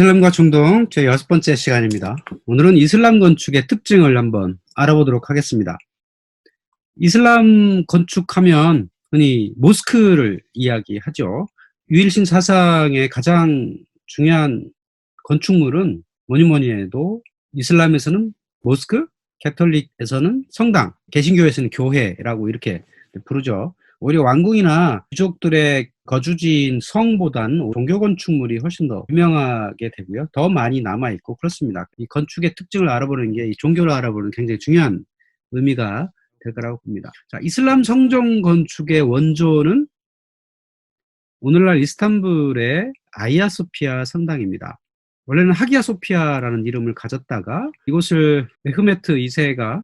이슬람과 중동 제 여섯 번째 시간입니다. 오늘은 이슬람 건축의 특징을 한번 알아보도록 하겠습니다. 이슬람 건축하면 흔히 모스크를 이야기하죠. 유일신 사상의 가장 중요한 건축물은 뭐니 뭐니 해도 이슬람에서는 모스크, 캐톨릭에서는 성당, 개신교에서는 교회라고 이렇게 부르죠. 오히려 왕궁이나 귀족들의 거주지인 성보단 종교 건축물이 훨씬 더 유명하게 되고요. 더 많이 남아있고 그렇습니다. 이 건축의 특징을 알아보는 게 이 종교를 알아보는 굉장히 중요한 의미가 될 거라고 봅니다. 자, 이슬람 성전 건축의 원조는 오늘날 이스탄불의 아이아소피아 성당입니다. 원래는 하기야 소피아라는 이름을 가졌다가 이곳을 메흐메트 2세가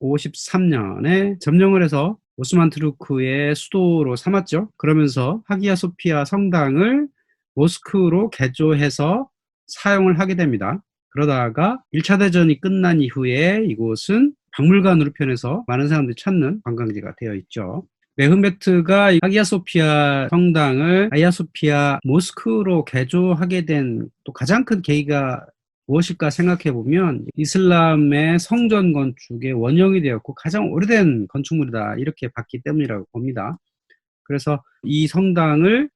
1453년에 점령을 해서 오스만 트루크의 수도로 삼았죠. 그러면서 하기야 소피아 성당을 모스크로 개조해서 사용을 하게 됩니다. 그러다가 1차 대전이 끝난 이후에 이곳은 박물관으로 변해서 많은 사람들이 찾는 관광지가 되어 있죠. 메흐메트가 하기야 소피아 성당을 아야 소피아 모스크로 개조하게 된 또 가장 큰 계기가 무엇일까 생각해 보면 이슬람의 성전 건축의 원형이 되었고 가장 오래된 건축물이다 이렇게 봤기 때문이라고 봅니다. 그래서 이 성당을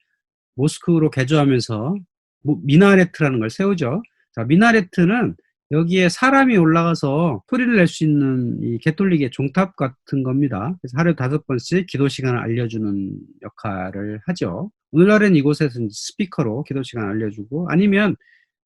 모스크로 개조하면서 미나레트라는 걸 세우죠. 자, 미나레트는 여기에 사람이 올라가서 소리를 낼 수 있는 이 개톨릭의 종탑 같은 겁니다. 그래서 하루에 다섯 번씩 기도 시간을 알려주는 역할을 하죠. 오늘날엔 이곳에서 스피커로 기도 시간을 알려주고 아니면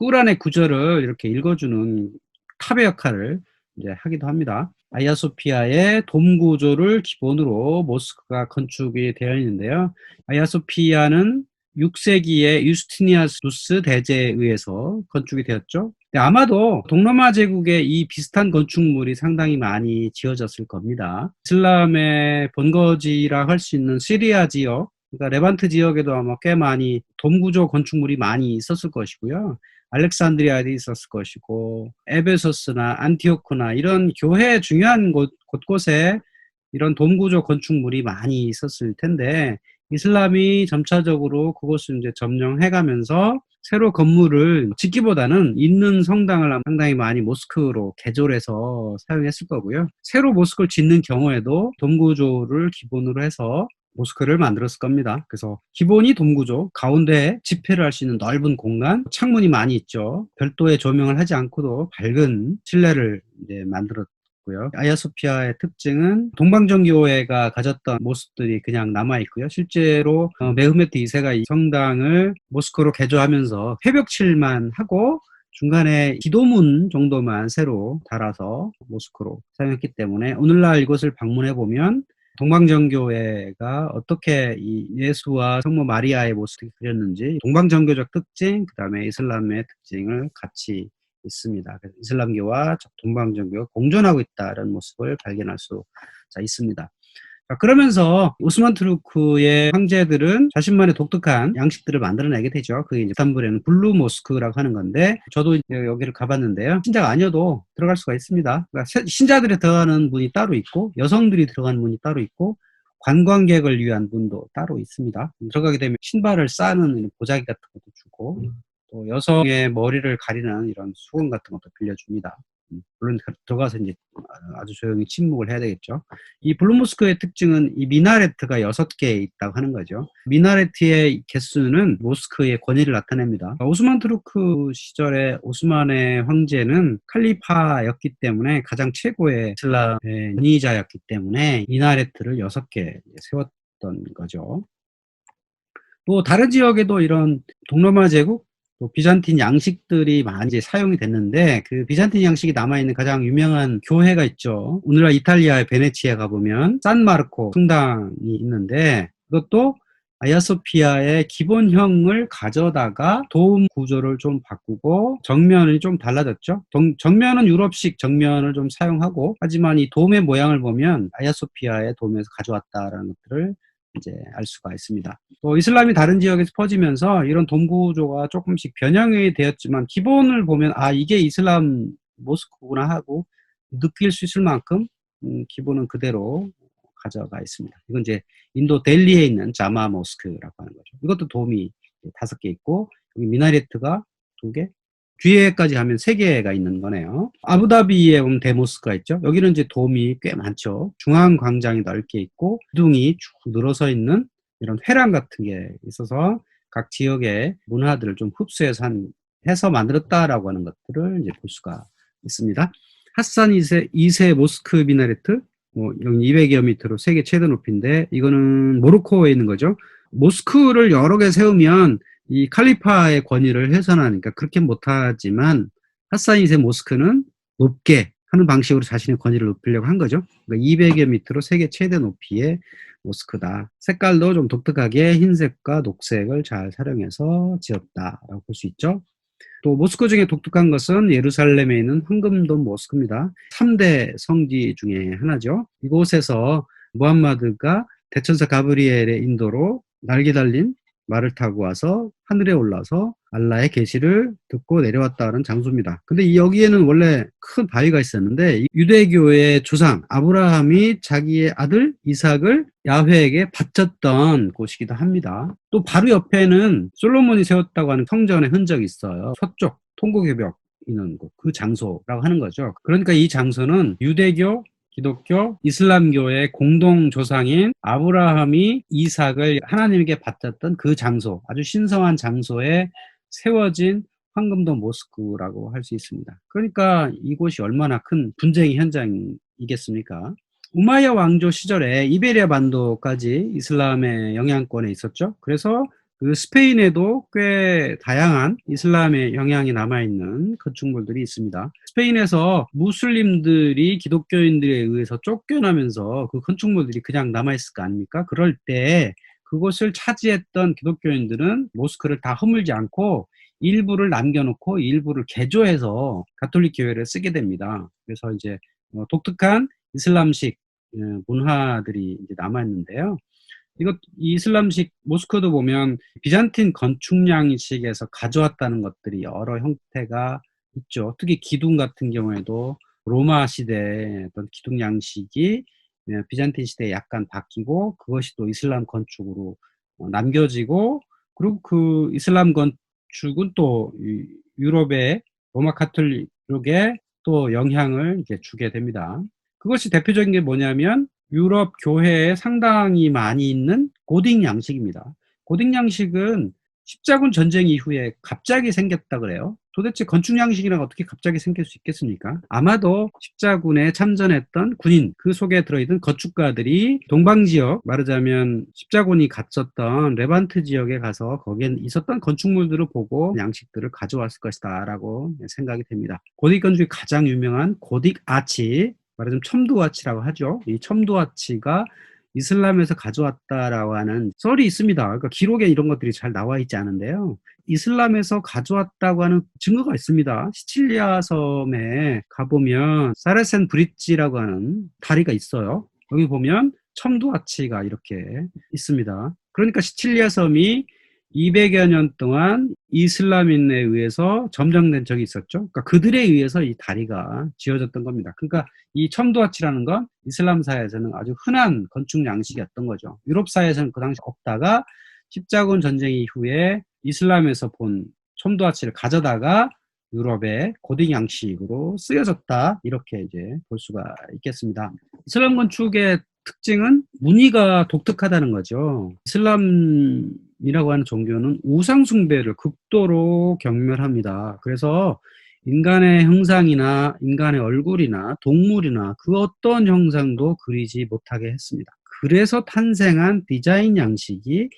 꾸란의 구절을 이렇게 읽어주는 탑의 역할을 이제 하기도 합니다. 아야소피아의 돔 구조를 기본으로 모스크가 건축이 되어 있는데요. 아야소피아는 6세기에 유스티니아스 대제에 의해서 건축이 되었죠. 아마도 동로마 제국에 이 비슷한 건축물이 상당히 많이 지어졌을 겁니다. 이슬람의 본거지라 할 수 있는 시리아 지역, 그러니까 레반트 지역에도 아마 꽤 많이 돔 구조 건축물이 많이 있었을 것이고요. 알렉산드리아에 있었을 것이고 에베소스나 안티오크나 이런 교회 중요한 곳, 곳곳에 이런 돔구조 건축물이 많이 있었을 텐데 이슬람이 점차적으로 그것을 이제 점령해가면서 새로 건물을 짓기보다는 있는 성당을 상당히 많이 모스크로 개조해서 사용했을 거고요. 새로 모스크를 짓는 경우에도 돔구조를 기본으로 해서 모스크를 만들었을 겁니다. 그래서 기본이 돔구조, 가운데 집회를 할 수 있는 넓은 공간, 창문이 많이 있죠. 별도의 조명을 하지 않고도 밝은 실내를 이제 만들었 고요. 아야소피아의 특징은 동방정교회가 가졌던 모습들이 그냥 남아 있고요. 실제로 어, 메흐메트 2세가 이 성당을 모스크로 개조하면서 회벽칠만 하고 중간에 기도문 정도만 새로 달아서 모스크로 사용했기 때문에 오늘날 이곳을 방문해 보면 동방정교회가 어떻게 이 예수와 성모 마리아의 모습을 그렸는지 동방정교적 특징, 그 다음에 이슬람의 특징을 같이 있습니다. 이슬람교와 동방정교가 공존하고 있다는 모습을 발견할 수 있습니다. 그러면서 오스만 투르크의 황제들은 자신만의 독특한 양식들을 만들어내게 되죠. 그게 이제 이스탄불에는 블루 모스크라고 하는 건데 저도 여기를 가봤는데요. 신자가 아니어도 들어갈 수가 있습니다. 그러니까 신자들이 들어가는 문이 따로 있고 여성들이 들어가는 문이 따로 있고 관광객을 위한 문도 따로 있습니다. 들어가게 되면 신발을 싸는 보자기 같은 것도 주고 또 여성의 머리를 가리는 이런 수건 같은 것도 빌려줍니다. 음, 물론 들어가서 이제 아주 조용히 침묵을 해야 되겠죠. 이 블루모스크의 특징은 이 미나레트가 여섯 개 있다고 하는 거죠. 미나레트의 개수는 모스크의 권위를 나타냅니다. 오스만 투르크 시절에 오스만의 황제는 칼리파였기 때문에 가장 최고의 이슬람의 니자였기 때문에 미나레트를 여섯 개 세웠던 거죠. 또 다른 지역에도 이런 동로마 제국 또 비잔틴 양식들이 많이 사용이 됐는데 그 비잔틴 양식이 남아있는 가장 유명한 교회가 있죠. 오늘날 이탈리아의 베네치에 가보면 산마르코 성당이 있는데 그것도 아야소피아의 기본형을 가져다가 도움 구조를 좀 바꾸고 정면이 좀 달라졌죠. 정면은 유럽식 정면을 좀 사용하고 하지만 이 도움의 모양을 보면 아야소피아의 도움에서 가져왔다라는 것들을 이제 알 수가 있습니다. 또 이슬람이 다른 지역에서 퍼지면서 이런 동구조가 조금씩 변형이 되었지만 기본을 보면 아 이게 이슬람 모스크구나 하고 느낄 수 있을 만큼 음, 기본은 그대로 가져가 있습니다. 이건 이제 인도 델리에 있는 자마 모스크라고 하는 거죠. 이것도 도움이 다섯 개 있고 여기 미나레트가 두 개? 뒤에까지 하면 세 개가 있는 거네요. 아부다비에 보면 대모스크가 있죠. 여기는 이제 돔이 꽤 많죠. 중앙 광장이 넓게 있고 기둥이 쭉 늘어서 있는 이런 회랑 같은 게 있어서 각 지역의 문화들을 좀 흡수해서 한, 해서 만들었다라고 하는 것들을 이제 볼 수가 있습니다. 하산 2세, 2세 모스크 미나레트, 뭐, 여기 200여 미터로 세계 최대 높이인데, 이거는 모로코에 있는 거죠. 모스크를 여러 개 세우면 이 칼리파의 권위를 훼손하니까 그렇게 못하지만 하산 2세 모스크는 높게 하는 방식으로 자신의 권위를 높이려고 한 거죠. 그러니까 200여 미터로 세계 최대 높이의 모스크다. 색깔도 좀 독특하게 흰색과 녹색을 잘 활용해서 지었다라고 볼 수 있죠. 또 모스크 중에 독특한 것은 예루살렘에 있는 황금돔 모스크입니다. 3대 성지 중에 하나죠. 이곳에서 무함마드가 대천사 가브리엘의 인도로 날개 달린 말을 타고 와서 하늘에 올라서 알라의 계시를 듣고 내려왔다는 장소입니다. 근데 여기에는 원래 큰 바위가 있었는데 유대교의 조상 아브라함이 자기의 아들 이삭을 야훼에게 바쳤던 곳이기도 합니다. 또 바로 옆에는 솔로몬이 세웠다고 하는 성전의 흔적이 있어요. 서쪽 통곡의 벽 있는 곳, 그 장소라고 하는 거죠. 그러니까 이 장소는 유대교 기독교, 이슬람교의 공동 조상인 아브라함이 이삭을 하나님에게 바쳤던 그 장소, 아주 신성한 장소에 세워진 황금도 모스크라고 할 수 있습니다. 그러니까 이곳이 얼마나 큰 분쟁의 현장이겠습니까? 우마야 왕조 시절에 이베리아 반도까지 이슬람의 영향권에 있었죠. 그래서 그 스페인에도 꽤 다양한 이슬람의 영향이 남아있는 건축물들이 있습니다. 스페인에서 무슬림들이 기독교인들에 의해서 쫓겨나면서 그 건축물들이 그냥 남아있을 거 아닙니까? 그럴 때 그곳을 차지했던 기독교인들은 모스크를 다 허물지 않고 일부를 남겨놓고 일부를 개조해서 가톨릭 교회를 쓰게 됩니다. 그래서 이제 어, 독특한 이슬람식 어, 문화들이 남아있는데요. 이것 이슬람식 모스크도 보면 비잔틴 건축 양식에서 가져왔다는 것들이 여러 형태가 있죠. 특히 기둥 같은 경우에도 로마 시대의 어떤 기둥 양식이 예, 비잔틴 시대에 약간 바뀌고 그것이 또 이슬람 건축으로 어, 남겨지고 그리고 그 이슬람 건축은 또 유럽의 로마 카톨릭에 또 영향을 이제 주게 됩니다. 그것이 대표적인 게 뭐냐면 유럽 교회에 상당히 많이 있는 고딕 양식입니다. 고딕 양식은 십자군 전쟁 이후에 갑자기 생겼다 그래요. 도대체 건축 양식이랑 어떻게 갑자기 생길 수 있겠습니까? 아마도 십자군에 참전했던 군인 그 속에 들어있던 건축가들이 동방 지역 말하자면 십자군이 갇혔던 레반트 지역에 가서 거기에 있었던 건축물들을 보고 양식들을 가져왔을 것이다라고 생각이 됩니다. 고딕 건축이 가장 유명한 고딕 아치 말하자면 첨두아치라고 하죠. 이 첨두아치가 이슬람에서 가져왔다라고 하는 썰이 있습니다. 그러니까 기록에 이런 것들이 잘 나와 있지 않은데요. 이슬람에서 가져왔다고 하는 증거가 있습니다. 시칠리아 섬에 가보면 사레센 브릿지라고 하는 다리가 있어요. 여기 보면 첨두아치가 이렇게 있습니다. 그러니까 시칠리아 섬이 200여 년 동안 이슬람인에 의해서 점령된 적이 있었죠. 그러니까 그들에 의해서 이 다리가 지어졌던 겁니다. 그러니까 이 첨도아치라는 건 이슬람사에서는 아주 흔한 건축 양식이었던 거죠. 유럽사에서는 그 당시 없다가 십자군 전쟁 이후에 이슬람에서 본 첨도아치를 가져다가 유럽의 고딕 양식으로 쓰여졌다 이렇게 이제 볼 수가 있겠습니다. 이슬람 건축의 특징은 무늬가 독특하다는 거죠. 이슬람 이라고 하는 종교는 우상 숭배를 극도로 경멸합니다. 그래서 인간의 형상이나 인간의 얼굴이나 동물이나 그 어떤 형상도 그리지 못하게 했습니다. 그래서 탄생한 디자인 양식이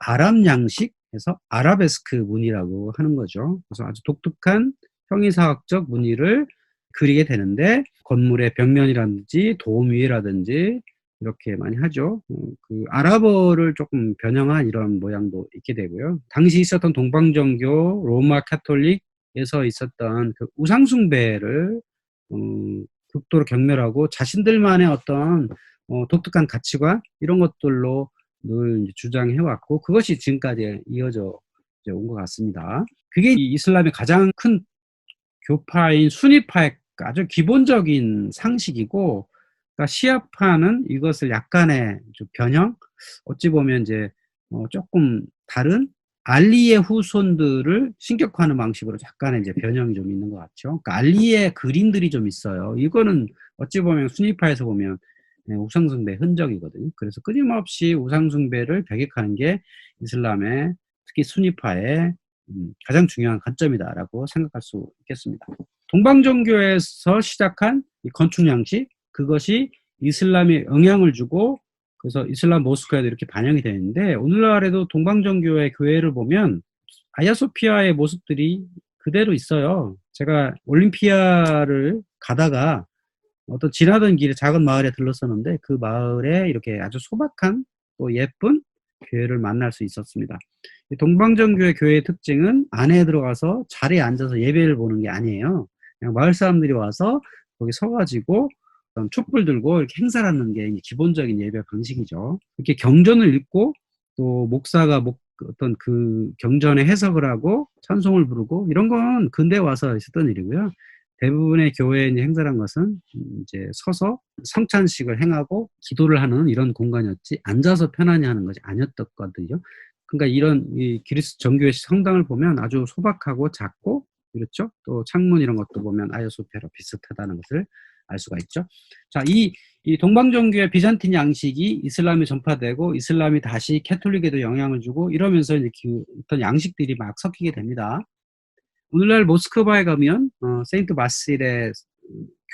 아랍 양식에서 아라베스크 무늬라고 하는 거죠. 그래서 아주 독특한 형이사학적 무늬를 그리게 되는데 건물의 벽면이라든지 도움 위라든지 이렇게 많이 하죠. 어, 그 아랍어를 조금 변형한 이런 모양도 있게 되고요. 당시 있었던 동방정교 로마 카톨릭에서 있었던 그 우상숭배를 음, 극도로 경멸하고 자신들만의 어떤 어, 독특한 가치관 이런 것들로 늘 주장해 왔고 그것이 지금까지 이어져 온 것 같습니다. 그게 이슬람의 가장 큰 교파인 순위파의 아주 기본적인 상식이고 그러니까 시아파는 이것을 약간의 변형 어찌 보면 이제 어 조금 다른 알리의 후손들을 신격화하는 방식으로 약간의 이제 변형이 좀 있는 것 같죠. 그러니까 알리의 그림들이 좀 있어요. 이거는 어찌 보면 순위파에서 보면 네, 우상숭배 흔적이거든요. 그래서 끊임없이 우상숭배를 배격하는 게 이슬람의 특히 순위파의 음, 가장 중요한 관점이다라고 생각할 수 있겠습니다. 동방종교에서 시작한 이 건축 양식 그것이 이슬람에 영향을 주고 그래서 이슬람 모스크에도 이렇게 반영이 되는데 오늘날에도 동방종교의 교회를 보면 아야소피아의 모습들이 그대로 있어요. 제가 올림피아를 가다가 어떤 지나던 길에 작은 마을에 들렀었는데 그 마을에 이렇게 아주 소박한 또 예쁜 교회를 만날 수 있었습니다. 동방정교회 교회의 특징은 안에 들어가서 자리에 앉아서 예배를 보는 게 아니에요. 그냥 마을 사람들이 와서 거기 서가지고 촛불 들고 이렇게 행사를 하는 게 기본적인 예배 방식이죠. 이렇게 경전을 읽고 또 목사가 목, 어떤 그 경전의 해석을 하고 찬송을 부르고 이런 건 근대 와서 있었던 일이고요. 대부분의 교회의 행사란 것은 이제 서서 성찬식을 행하고 기도를 하는 이런 공간이었지 앉아서 편안히 하는 것이 아니었거든요. 그러니까 이런 이 기리스 정교회 성당을 보면 아주 소박하고 작고 그렇죠. 또 창문 이런 것도 보면 아야소피아로 비슷하다는 것을 알 수가 있죠. 자, 이, 이 동방종교의 비잔틴 양식이 이슬람이 전파되고 이슬람이 다시 캐톨릭에도 영향을 주고 이러면서 이렇게 어떤 양식들이 막 섞이게 됩니다. 오늘날 모스크바에 가면 어, 세인트 마실의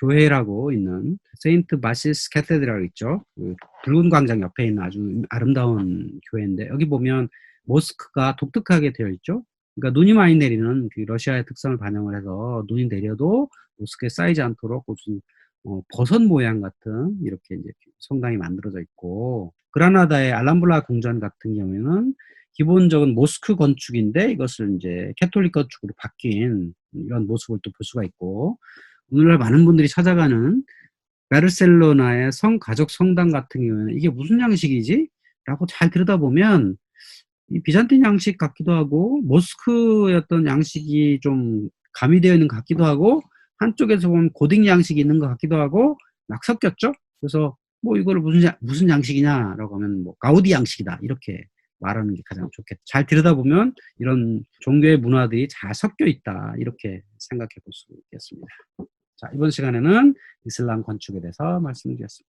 교회라고 있는 세인트 마실스 캐테드랄 있죠. 그 붉은 광장 옆에 있는 아주 아름다운 교회인데 여기 보면 모스크가 독특하게 되어 있죠. 그러니까 눈이 많이 내리는 그 러시아의 특성을 반영을 해서 눈이 내려도 모스크에 쌓이지 않도록 무슨 어, 버섯 모양 같은 이렇게 이제 성당이 만들어져 있고 그라나다의 알람블라 궁전 같은 경우에는 기본적인 모스크 건축인데 이것을 이제 캐톨릭 건축으로 바뀐 이런 모습을 또 볼 수가 있고 오늘날 많은 분들이 찾아가는 바르셀로나의 성 가족 성당 같은 경우에는 이게 무슨 양식이지? 라고 잘 들여다보면 이 비잔틴 양식 같기도 하고 모스크의 어떤 양식이 좀 가미되어 있는 것 같기도 하고 한쪽에서 보면 고딩 양식이 있는 것 같기도 하고 막 섞였죠. 그래서 뭐 이거를 무슨 무슨 양식이냐라고 하면 뭐 가우디 양식이다 이렇게 말하는 게 가장 좋겠죠. 잘 들여다보면 이런 종교의 문화들이 잘 섞여 있다 이렇게 생각해 볼 수 있겠습니다. 자 이번 시간에는 이슬람 건축에 대해서 말씀드렸습니다.